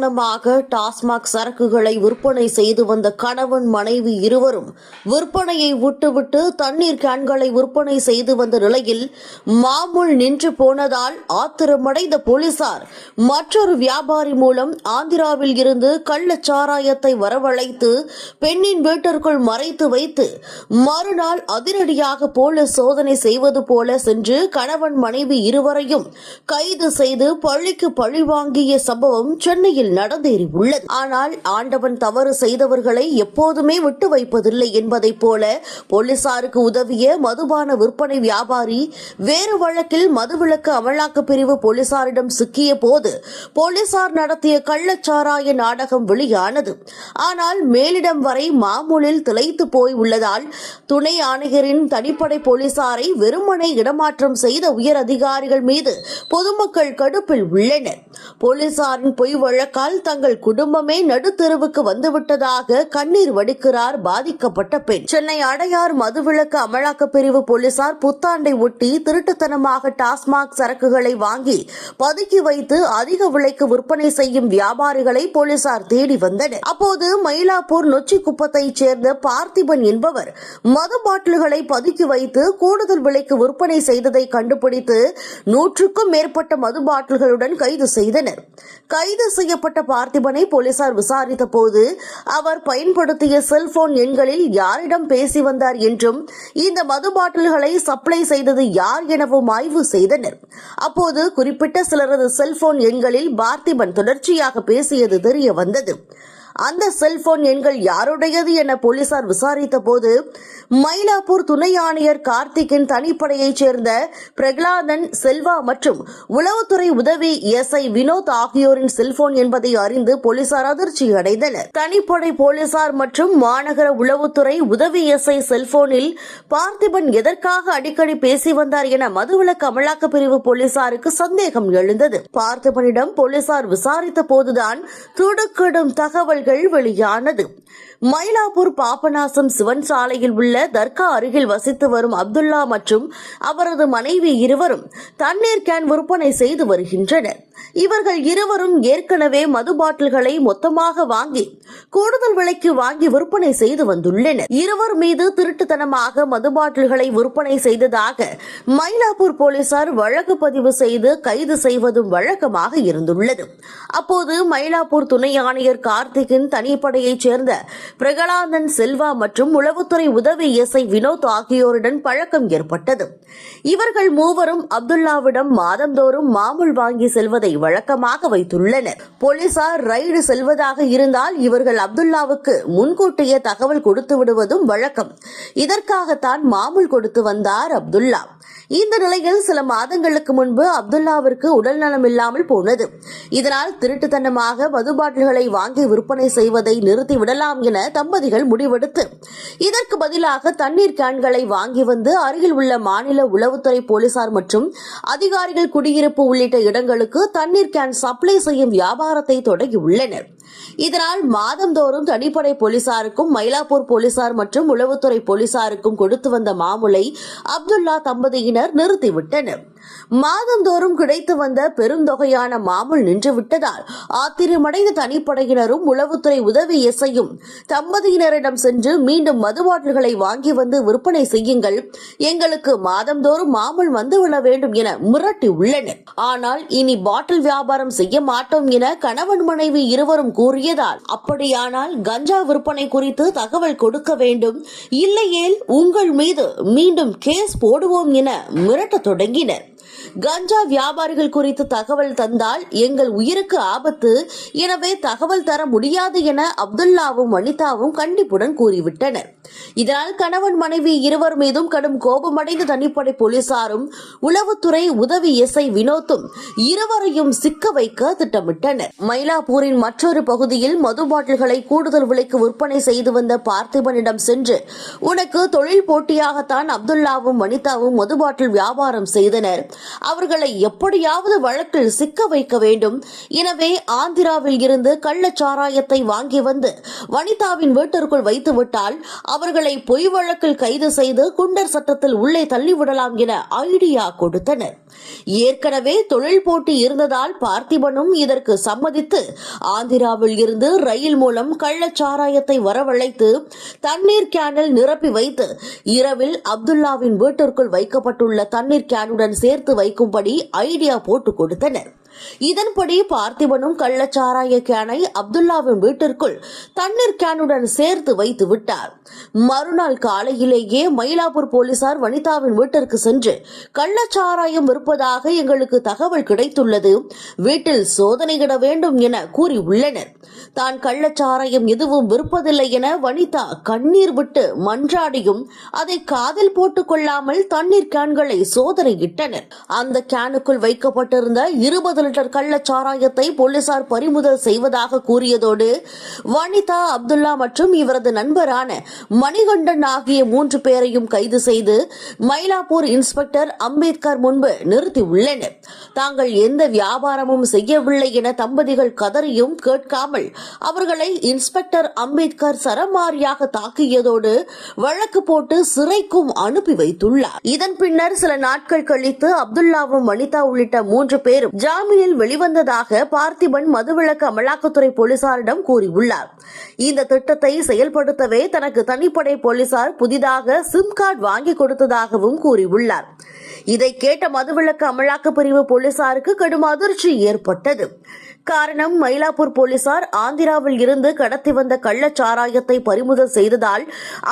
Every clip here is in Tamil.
திருட்டுத்தனமாக டாஸ்மாக் சரக்குகளை விற்பனை செய்து வந்த கணவன் மனைவி இருவரும் விற்பனையை விட்டுவிட்டு தண்ணீர் கேன்களை விற்பனை செய்து வந்த நிலையில் மாமூல் நின்று போனதால் ஆத்திரமடைந்த போலீசார் மற்றொரு வியாபாரி மூலம் ஆந்திராவில் இருந்து கள்ளச்சாராயத்தை வரவழைத்து பெண்ணின் வீட்டிற்குள் மறைத்து வைத்து மறுநாள் அதிரடியாக போலீஸ் சோதனை செய்வது போல சென்று கணவன் மனைவி இருவரையும் கைது செய்து பழிக்கு பழி வாங்கிய சம்பவம் சென்னையில் நடந்தேறியுள்ளது ஆனால் ஆண்டவன் தவறு செய்தவர்களை எப்போதுமே விட்டு வைப்பதில்லை என்பதைப் போல போலீசாருக்கு உதவிய மதுபான விற்பனை வியாபாரி வேறு வழக்கில் மதுவிலக்கு அமலாக்க பிரிவு போலீசாரிடம் சிக்கிய போது போலீசார் நடத்திய கள்ளச்சாராய நாடகம் வெளியானது. ஆனால் மேலிடம் வரை மாமூலில் திளைத்து போய் உள்ளதால் துணை ஆணையரின் தனிப்படை போலீசாரை வெறுமனை இடமாற்றம் செய்த உயர் அதிகாரிகள் மீது பொதுமக்கள் கடுப்பில் உள்ளனர். போலீசாரின் பொய் வழக்கு வழக்கால் தங்கள் குடும்பமே நடுத்தெருவுக்கு வந்துவிட்டதாக கண்ணீர் வடிக்கிறார் பாதிக்கப்பட்ட பெண். சென்னை அடையார் மதுவிலக்கு அமலாக்க பிரிவு போலீசார் புத்தாண்டை ஒட்டி திருட்டுத்தனமாக டாஸ்மாக் சரக்குகளை வாங்கி பதுக்கி வைத்து அதிக விலைக்கு விற்பனை செய்யும் வியாபாரிகளை போலீசார் தேடி வந்தனர். அப்போது மயிலாப்பூர் நொச்சிக்குப்பத்தைச் சேர்ந்த பார்த்திபன் என்பவர் மது பாட்டில்களை பதுக்கி வைத்து கூடுதல் விலைக்கு விற்பனை செய்ததை கண்டுபிடித்து நூற்றுக்கும் மேற்பட்ட மது பாட்டில்களுடன் கைது செய்தனர். கைது செய்ய கைப்பற்றப்பட்ட பார்த்திபனை போலீசார் விசாரித்த போது அவர் பயன்படுத்திய செல்போன் எண்களில் யாரிடம் பேசி வந்தார் என்றும் இந்த மது பாட்டில்களை சப்ளை செய்தது யார் எனவும் ஆய்வு செய்தனர். அப்போது குறிப்பிட்ட சிலரது செல்போன் எண்களில் பார்த்திபன் தொடர்ச்சியாக பேசியது தெரிய வந்தது. அந்த செல்போன் எண்கள் யாருடையது என போலீசார் விசாரித்த போது மயிலாப்பூர் துணை ஆணையர் கார்த்திக்கின் தனிப்படையைச் சேர்ந்த பிரகலாதன் செல்வா மற்றும் உளவுத்துறை உதவி எஸ்ஐ வினோத் ஆகியோரின் செல்போன் என்பதை அறிந்து போலீசார் அதிர்ச்சி அடைந்தனர். தனிப்படை போலீசார் மற்றும் மாநகர உளவுத்துறை உதவி எஸ்ஐ செல்போனில் பார்த்திபன் எதற்காக அடிக்கடி பேசி வந்தார் என மதுவிலக்கு அமலாக்க பிரிவு போலீசாருக்கு சந்தேகம் எழுந்தது. பார்த்திபனிடம் போலீசார் விசாரித்த போதுதான் துடுக்கிடும் தகவல்கள் வெளியானது. மயிலாப்பூர் பாபநாசம் சிவன் சாலையில் உள்ள தர்கா அருகில் வசித்து வரும் அப்துல்லா மற்றும் அவரது மனைவி இருவரும் தண்ணீர் கேன் விற்பனை செய்து வருகின்றனர். இவர்கள் இருவரும் ஏற்கனவே மது பாட்டில்களை மொத்தமாக வாங்கி கூடுதல் விலைக்கு வாங்கி விற்பனை செய்து வந்துள்ளனர். இருவர் மீது திருட்டுத்தனமாக மது பாட்டில்களை விற்பனை செய்ததாக மயிலாப்பூர் போலீசார் வழக்கு பதிவு செய்து கைது செய்வதும் வழக்கமாக இருந்துள்ளது. அப்போது மயிலாப்பூர் துணை ஆணையர் கார்த்திகை கார்த்திகின் தனிப்படையைச் சேர்ந்த பிரகலாதன் செல்வா மற்றும் உளவுத்துறை உதவி எஸ்ஐ வினோத் ஆகியோருடன் பழக்கம் ஏற்பட்டது. இவர்கள் மூவரும் அப்துல்லாவிடம் மாதந்தோறும் மாமூல் வாங்கி செல்வதை வழக்கமாக வைத்துள்ளனர். போலீசார் ரைடு செல்வதாக இருந்தால் இவர்கள் அப்துல்லாவுக்கு முன்கூட்டியே தகவல் கொடுத்து விடுவதும் வழக்கம். இதற்காகத்தான் மாமூல் கொடுத்து வந்தார் அப்துல்லா. இந்த நிலையில் சில மாதங்களுக்கு முன்பு அப்துல்லாவிற்கு உடல் நலம் இல்லாமல் போனது. இதனால் திருட்டுத்தனமாக மது பாட்டில்களை வாங்கி விற்பனை செய்வதை நிறுத்திவிடலாம் என தம்பதிகள் முடிவெடுத்து. இதற்கு பதிலாக தண்ணீர் கேன்களை வாங்கி வந்து அருகில் உள்ள மாநில உளவுத்துறை போலீசார் மற்றும் அதிகாரிகள் குடியிருப்பு உள்ளிட்ட இடங்களுக்கு தண்ணீர் கேன் சப்ளை செய்யும் வியாபாரத்தை தொடங்கியுள்ளனர். இதனால் மாதந்தோறும் தனிப்படை போலீசாருக்கும் மயிலாப்பூர் போலீசார் மற்றும் உளவுத்துறை போலீசாருக்கும் கொடுத்து வந்த மாமூலை அப்துல்லா தம்பதியினர் நிறுத்திவிட்டனர். மாதந்தோறும் கிடைத்து வந்த பெருந்தொகையான மாமூல் நின்றுவிட்டதால் ஆத்திரமடைந்த தனிப்படையினரும் உளவுத்துறை உதவி எஸ்ஐயும் தம்பதியினரிடம் சென்று மீண்டும் மது பாட்டில்களை வாங்கி வந்து விற்பனை செய்யுங்கள் எங்களுக்கு மாதந்தோறும் மாமூல் வந்துவிட வேண்டும் என மிரட்டி உள்ளனர் ஆனால் இனி பாட்டில் வியாபாரம் செய்ய மாட்டோம் என கணவன் மனைவி இருவரும் கூறியதால் அப்படியானால் கஞ்சா விற்பனை குறித்து தகவல் கொடுக்க வேண்டும். இல்லையேல் உங்கள் மீது மீண்டும் கேஸ் போடுவோம் என மிரட்டத் தொடங்கினர். கஞ்சா வியாபாரிகள் குறித்து தகவல் தந்தால் எங்கள் உயிருக்கு ஆபத்து. எனவே தகவல் தர முடியாது என அப்துல்லாவும் வனிதாவும் கண்டிப்புடன் கூறிவிட்டனர். இதனால் கணவன் மனைவி இருவர் மீதும் கடும் கோபமடைந்த தனிப்படை போலீசாரும் உளவுத்துறை உதவி எஸ்ஐ வினோத்தும் இருவரையும் சிக்க வைக்க திட்டமிட்டனர். மயிலாப்பூரின் மற்றொரு பகுதியில் மது பாட்டில்களை கூடுதல் விலைக்கு விற்பனை செய்து வந்த பார்த்திபனிடம் சென்று உனக்கு தொழில் போட்டியாகத்தான் அப்துல்லாவும் வனிதாவும் மது பாட்டில் வியாபாரம் செய்தனர். அவர்களை எப்படியாவது வழக்கில் சிக்க வைக்க வேண்டும். எனவே ஆந்திராவில் இருந்து கள்ளச்சாராயத்தை வாங்கி வந்து வனிதாவின் வீட்டிற்குள் வைத்துவிட்டால் அவர்களை பொய் வழக்கில் கைது செய்து குண்டர் சட்டத்தில் உள்ளே தள்ளிவிடலாம் என ஐடியா கொடுத்தனர். ஏற்கனவே தொழில் போட்டி இருந்ததால் பார்த்திபனும் இதற்கு சம்மதித்து ஆந்திராவில் இருந்து ரயில் மூலம் கள்ளச்சாராயத்தை வரவழைத்து தண்ணீர் கேனில் நிரப்பி வைத்து இரவில் அப்துல்லாவின் வீட்டிற்குள் வைக்கப்பட்டுள்ள தண்ணீர் கேனுடன் சேர்த்து வைக்கும்படி ஐடியா போட்டு கொடுத்தனர். இதன்படி பார்த்திபனும் கள்ளச்சாராய கேனை அப்துல்லாவின் வீட்டிற்குள் தண்ணீர் கேனுடன் சேர்த்து வைத்து விட்டார். மறுநாள் காலையிலேயே மயிலாப்பூர் போலீசார் வனிதாவின் வீட்டிற்கு சென்று கள்ளச்சாராயம் விற்பதாக எங்களுக்கு தகவல் கிடைத்துள்ளது வீட்டில் சோதனையிட வேண்டும் என கூறியுள்ளனர். தான் கள்ளச்சாராயம் எதுவும் விற்பதில்லை என வனிதா கண்ணீர் விட்டு மன்றாடியும் அதை காதில் போட்டுக் கொள்ளாமல் தண்ணீர் கேன்களை சோதனையிட்டனர். அந்த கேனுக்குள் வைக்கப்பட்டிருந்த இருபது லிட்டர் கள்ளச்சாராயத்தை போலீசார் பறிமுதல் செய்வதாக கூறியதோடு வனிதா அப்துல்லா மற்றும் இவரது நண்பரான மணிகண்டன் ஆகிய மூன்று பேரையும் கைது செய்து மயிலாப்பூர் இன்ஸ்பெக்டர் அம்பேத்கர் முன்பு நிறுத்தியுள்ளனர். தாங்கள் எந்த வியாபாரமும் செய்யவில்லை என தம்பதிகள் கதறியும் கேட்காமல் அவர்களை இன்ஸ்பெக்டர் அம்பேத்கர் சரமாரியாக தாக்கியதோடு வழக்கு போட்டு சிறைக்கும் அனுப்பி வைத்துள்ளார். இதன் பின்னர் சில நாட்கள் கழித்து அப்துல்லாவும் வனிதா உள்ளிட்ட மூன்று பேரும் ஜாமீனில் வெளிவந்ததாக பார்த்திபன் மதுவிலக்கு அமலாக்கத்துறை போலீசாரிடம் கூறியுள்ளார். இந்த திட்டத்தை செயல்படுத்தவே தனக்கு தனிப்படை போலீசார் புதிதாக சிம் கார்டு வாங்கி கொடுத்ததாகவும் கூறியுள்ளார். இதை கேட்ட மதுவிலக்கு அமலாக்க பிரிவு போலீசாருக்கு கடும் அதிர்ச்சி ஏற்பட்டது. காரணம் மயிலாப்பூர் போலீசார் ஆந்திராவில் இருந்து கடத்தி வந்த கள்ளச்சாராயத்தை பறிமுதல் செய்ததால்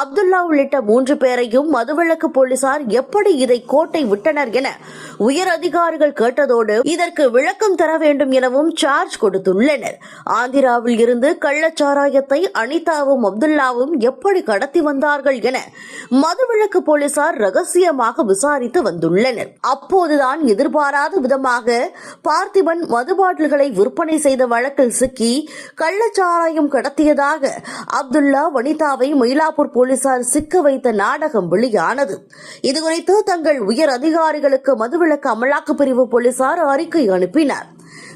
அப்துல்லா உள்ளிட்ட மூன்று பேரையும் மதுவிலக்கு போலீசார் எப்படி இதை கோட்டை விட்டனர் என உயர் அதிகாரிகள் கேட்டதோடு இதற்கு விளக்கம் தர வேண்டும் எனவும் சார்ஜ் கொடுத்துள்ளனர். ஆந்திராவில் இருந்து கள்ளச்சாராயத்தை அனிதாவும் அப்துல்லாவும் எப்படி கடத்தி வந்தார்கள் என மதுவிலக்கு போலீசார் ரகசியமாக விசாரித்து வந்துள்ளனர். அப்போதுதான் எதிர்பாராத விதமாக பார்த்திபன் மது பாட்டில்களை விற்பனை செய்த வழக்கில் சிக்கி கள்ளச்சாராயம் கடத்தியதாக அப்துல்லா வனிதாவை மயிலாப்பூர் போலீசார் சிக்க வைத்த நாடகம் வெளியானது. இதுகுறித்து தங்கள் உயர் அதிகாரிகளுக்கு மதுவிலக்கு அமலாக்க பிரிவு போலீசார் அறிக்கை அனுப்பினர்.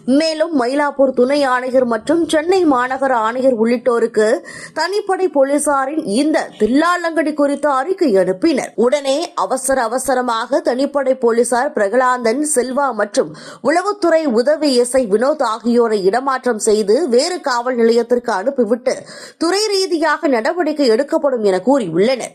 மேலும் மயிலாப்பூர் துணை ஆணையர் மற்றும் சென்னை மாநகர ஆணையர் உள்ளிட்டோருக்கு தனிப்படை போலீசாரின் இந்த தில்லாலங்கடி குறித்த அறிக்கை அனுப்பினர். உடனே அவசர அவசரமாக தனிப்படை போலீசார் பிரகலாந்தன் செல்வா மற்றும் உளவுத்துறை உதவி எஸ்ஐ வினோத் ஆகியோரை இடமாற்றம் செய்து வேறு காவல் நிலையத்திற்கு அனுப்பிவிட்டு துறை ரீதியாக நடவடிக்கை எடுக்கப்படும் என கூறியுள்ளனர்.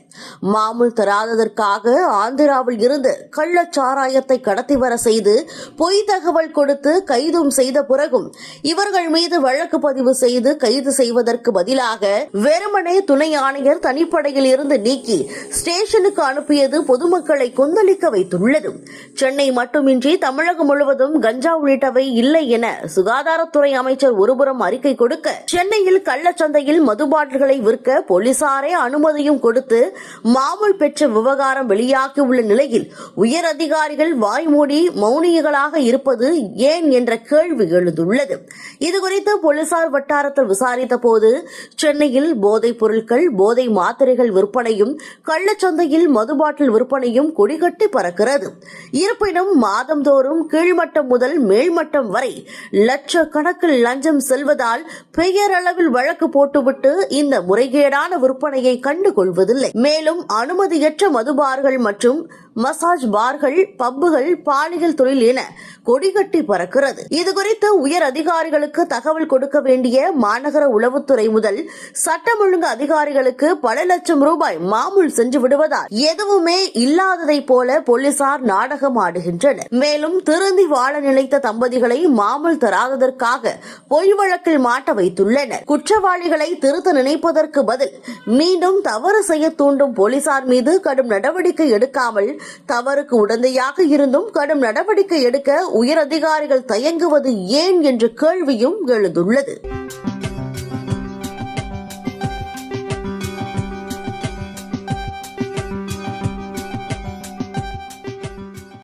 மாமூல் தராததற்காக ஆந்திராவில் இருந்து கள்ளச்சாராயத்தை கடத்தி வர செய்து பொய் தகவல் கொடுத்து கைதும் செய்த பிறகும் இவர்கள் மீது வழக்கு பதிவு செய்து கைது செய்வதற்கு பதிலாக வெறுமனே துணை ஆணையர் தனிப்படையில் இருந்து நீக்கி ஸ்டேஷனுக்கு அனுப்பியது பொதுமக்களை கொந்தளிக்க வைத்துள்ளது. சென்னை மட்டுமின்றி தமிழகம் முழுவதும் கஞ்சா உள்ளிட்டவை இல்லை என சுகாதாரத்துறை அமைச்சர் ஒருபுறம் அறிக்கை கொடுக்க சென்னையில் கள்ளச்சந்தையில் மது பாட்டில்களை விற்க போலீசாரே அனுமதியும் கொடுத்து மாமூல் பெற்ற விவகாரம் வெளியாகியுள்ள நிலையில் உயர் அதிகாரிகள் வாய்மூடி மௌனிகளாக இருப்பது ஏன் என்ற கேள்வி கேள்வி எழுந்துள்ளது. இதுகுறித்து போலீசார் வட்டாரத்தில் விசாரித்த போது சென்னையில் போதைப் பொருட்கள் போதை மாத்திரைகள் விற்பனையும் கள்ளச்சந்தையில் மது பாட்டில் விற்பனையும் கொடிகட்டி பறக்கிறது. இருப்பினும் மாதந்தோறும் கீழ்மட்டம் முதல் மேல்மட்டம் வரை லட்சக்கணக்கில் லஞ்சம் செல்வதால் பெயரளவில் வழக்கு போட்டுவிட்டு இந்த முறைகேடான விற்பனையை கண்டுகொள்வதில்லை. மேலும் அனுமதியற்ற மதுபார்கள் மற்றும் மசாஜ் பார்கள் பப்புகள் பாலியல் தொழில் என கொடிகட்டி பறக்கிறது. இதுகுறித்து உயர் அதிகாரிகளுக்கு தகவல் கொடுக்க வேண்டிய மாநகர உளவுத்துறை முதல் சட்டம் ஒழுங்கு அதிகாரிகளுக்கு பல லட்சம் ரூபாய் மாமூல் சென்று விடுவதால் எதுவுமே இல்லாததை போல போலீசார் நாடகம் ஆடுகின்றனர். மேலும் திருந்தி வாழ நினைத்த தம்பதிகளை மாமூல் தராததற்காக பொய் வழக்கில் மாட்ட வைத்துள்ளனர். குற்றவாளிகளை திருத்த நினைப்பதற்கு பதில் மீண்டும் தவறு செய்ய தூண்டும் போலீசார் மீது கடும் நடவடிக்கை எடுக்காமல் தவறுக்கு உடந்தையாக இருந்தும் கடும் நடவடிக்கை எடுக்க உயர் அதிகாரிகள் தயங்குவது ஏன் என்ற கேள்வியும் எழுந்துள்ளது.